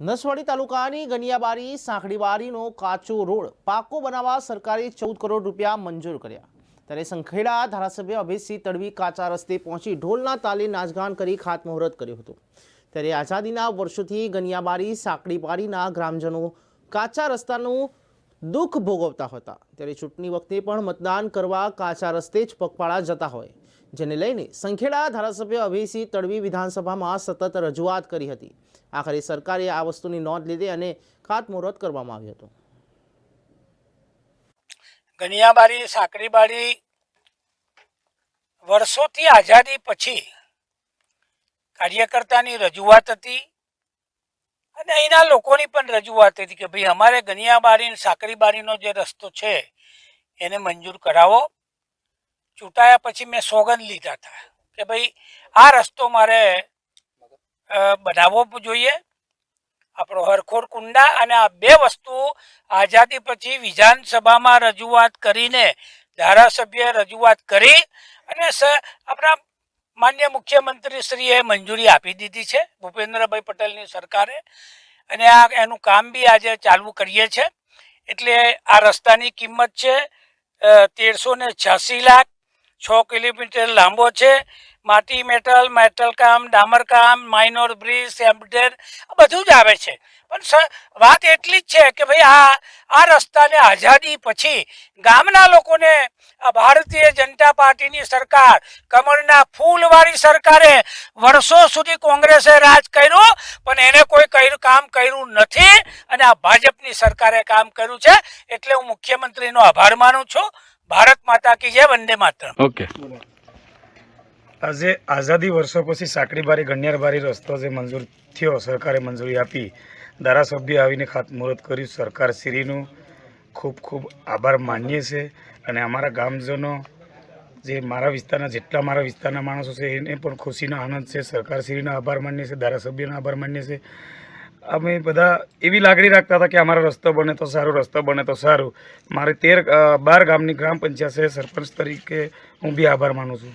નસવાડી તાલુકાની ગનિયાબારી સાંકડીબારીનો કાચો રોડ પાકો બનાવવા સરકારે ચૌદ કરોડ રૂપિયા મંજૂર કર્યા. ત્યારે સંખેડા ધારાસભ્ય અભિતસિંહ તડવી કાચા રસ્તે પહોંચી ઢોલના તાલે નાચગાન કરી ખાતમુહૂર્ત કર્યું હતું. ત્યારે આઝાદીના વર્ષોથી ગનિયાબારી સાંકડીબારીના ગ્રામજનો કાચા રસ્તાનું દુઃખ ભોગવતા હતા. ત્યારે ચૂંટણી વખતે પણ મતદાન કરવા કાચા રસ્તે જ પગપાળા જતા હોય. જેને લઈને સંખેડા ધારાસભ્ય અભયસિંહ તડવી વિધાનસભામાં સતત રજૂઆત કરી હતી. આખરે સરકારે આ વસ્તુની નોંધ લીધી અને ખાતમુહૂર્ત કરવામાં આવ્યું હતું. ગનિયાબારી, સાકરીબારી વર્ષોથી આઝાદી પછી કાર્યકર્તાની રજૂઆત હતી અને અહીંના લોકોની પણ રજૂઆત હતી કે ભાઈ અમારે ગનિયાબારી સાકરીબારીનો જે રસ્તો છે એને મંજૂર કરાવો. ચૂંટાયા પછી મેં સોગંદ લીધા હતા કે ભાઈ, આ રસ્તો મારે બનાવવો જોઈએ. આપણો હરખોર કુંડા અને આ બે વસ્તુ આઝાદી પછી વિધાનસભામાં રજૂઆત કરીને ધારાસભ્ય રજૂઆત કરી અને આપણા માન્ય મુખ્યમંત્રીશ્રીએ મંજૂરી આપી દીધી છે, ભૂપેન્દ્રભાઈ પટેલની સરકારે. અને આ, એનું કામ બી આજે ચાલુ કરીએ છે. એટલે આ રસ્તાની કિંમત છે તેરસો ને લાખ છ કિલોમીટર લાંબો છે. માટી મેટલ મેટલ કામ, ડામર માઇનોર બ્રિજ સેમ્પડેર બધું જ આવે છે. પણ વાત એટલી જ છે કે ભાઈ આ આ રસ્તાને આઝાદી પછી ગામના લોકોને ભારતીય જનતા પાર્ટીની સરકાર, કમળના ફૂલવાળી સરકારે વર્ષો સુધી કોંગ્રેસે રાજ કર્યું, પણ એને કોઈ કર્યું કામ કર્યું નથી. અને આ ભાજપની સરકારે કામ કર્યું છે. એટલે હું મુખ્યમંત્રીનો આભાર માનું છું. ભારત માતા કી જય વંદે માતરમ. ઓકે. આજે આઝાદી વર્ષો પછી સાંકડીબારી ગણ્યારબારી રસ્તો જે મંજૂર થયો સરકારે મંજૂરી આપી ધારાસભ્ય આવીને ખાતમુહૂર્ત કર્યું. સરકાર શ્રીનું ખૂબ ખૂબ આભાર માનીએ છે અને અમારા ગામજનો જે મારા વિસ્તારના જેટલા મારા વિસ્તારના માણસો છે એને પણ ખુશીનો આનંદ છે. સરકારશ્રીનો આભાર માનીએ છીએ ધારાસભ્યનો આભાર માનીએ છીએ અમે બધા એવી લાગણી રાખતા હતા કે અમારો રસ્તો બને તો સારું, રસ્તો બને તો સારું. મારે તેર બાર ગામની ગ્રામ પંચાયત સરપંચ તરીકે હું બી આભાર માનું છું.